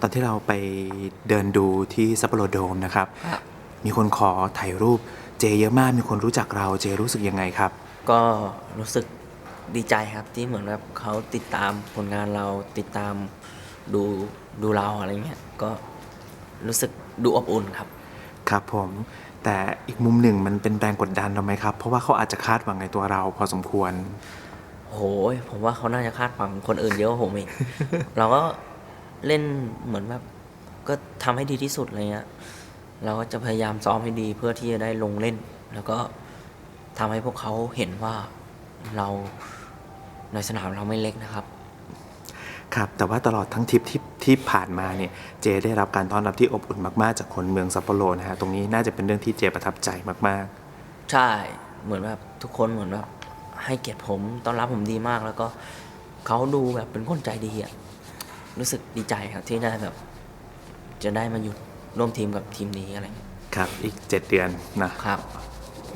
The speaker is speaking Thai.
ตอนที่เราไปเดินดูที่ซัปโปโรโดมนะครับครับ มีคนขอถ่ายรูปเจเยอะมากมีคนรู้จักเราเจรู้สึกยังไงครับ ก็รู้สึกดีใจครับที่เหมือนแบบเขาติดตามผลงานเราติดตามดูดูเราอะไรเงี้ยก็รู้สึกดูอบอุ่นครับ ครับผมแต่อีกมุมหนึ่งมันเป็นแรงกดดันเราไหมครับ เพราะว่าเขาอาจจะคาดหวังในตัวเราพอสมควรโหยผมว่าเขาน่าจะคาดหวังคนอื่นเยอะกว่าผมอีกเราก็ เล่นเหมือนแบบก็ทำให้ดีที่สุดอะไรเงี้ยเราก็จะพยายามซ้อมให้ดีเพื่อที่จะได้ลงเล่น แล้วก็ทำให้พวกเขาเห็นว่าเราในสนามเราไม่เล็กนะครับ ครับแต่ว่าตลอดทั้งทริปที่ที่ผ่านมาเนี่ยเจได้รับการต้อนรับที่อบอุ่นมากๆ จากคนเมืองซัปโปโรนะฮะตรงนี้น่าจะเป็นเรื่องที่เจประทับใจมากใช่เหมือนแบบทุกคนเหมือนแบบให้เกียรติผมต้อนรับผมดีมากแล้วก็เขาดูแบบเป็นคนใจดีอะ รู้สึกดีใจครับที่ได้แบบ จะได้มาอยู่ร่วมทีมกับทีมนี้อะไรเงี้ยๆครับ อีก 7 เดือนนะครับโ